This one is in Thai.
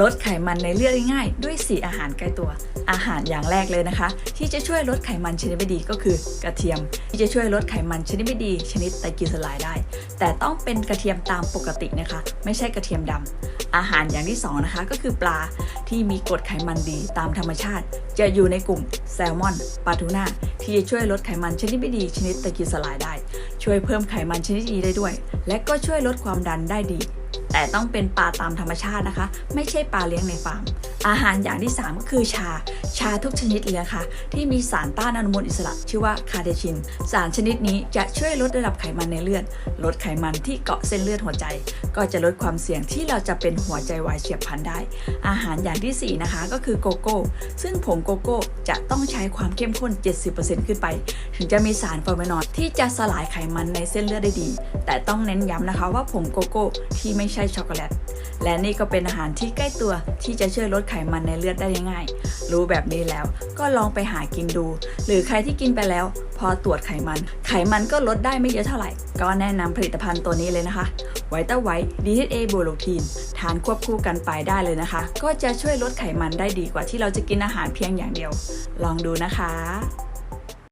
ลดไขมันในเลือดง่ายๆด้วย 4 อาหารใกล้ตัว อาหารอย่างแรกเลยนะคะ ที่จะช่วยลดไขมันชนิดไม่ดีก็คือกระเทียม ที่จะช่วยลดไขมันชนิดไม่ดี ชนิดไตรกลีเซอไรด์ได้ แต่ต้องเป็นกระเทียมตามปกตินะคะ ไม่ใช่กระเทียมดำอาหารอย่างที่สองนะคะก็คือปลาที่มีกรดไขมันดีตามธรรมชาติ จะอยู่ในกลุ่มแซลมอนปลาทูน่าที่จะช่วยลดไขมันชนิดไม่ดี ชนิดไตรกลีเซอไรด์ได้ ช่วยเพิ่มไขมันชนิดดีได้ด้วย และก็ช่วยลดความดันได้ดี แต่ต้องเป็นปลาตามธรรมชาตินะคะ ไม่ใช่ปลาเลี้ยงในฟาร์ม อาหารอย่างที่ 3 ก็คือชา ชาทุกชนิดเลยนะคะที่มีสารต้านอนุมูลอิสระ ชื่อว่าคาเทชิน สารชนิดนี้จะช่วยลดระดับไขมันในเลือด ลดไขมันที่เกาะเส้นเลือดหัวใจ ก็จะลดความเสี่ยงที่เราจะเป็นหัวใจวายเฉียบพลันได้ อาหารอย่างที่ 4 นะคะก็คือโกโก้ ซึ่งผงโกโก้จะต้องใช้ความเข้มข้น 70%ขึ้นไป ถึงจะมีสารฟลาโวนอยด์ที่จะสลายไขมันในเส้นเลือดได้ดี แต่ต้องเน้นย้ำนะคะว่าผงโกโก้ที่ไม่ใช่ช็อกโกแลต และนี่ก็เป็นอาหารที่ใกล้ตัวที่จะช่วยลดไขมันในเลือดได้ง่าย รู้แบบนี้แล้วก็ลองไปหากินดู หรือใครที่กินไปแล้ว พอตรวจไขมัน ไขมันก็ลดได้ไม่เยอะเท่าไหร่ ก็แนะนำผลิตภัณฑ์ตัวนี้เลยนะคะไวต้าไวท์ DHA โบโลทีนทานควบคู่กันไปได้เลยนะคะ ก็จะช่วยลดไขมันได้ดีกว่าที่เราจะกินอาหารเพียงอย่างเดียว ลองดูนะคะ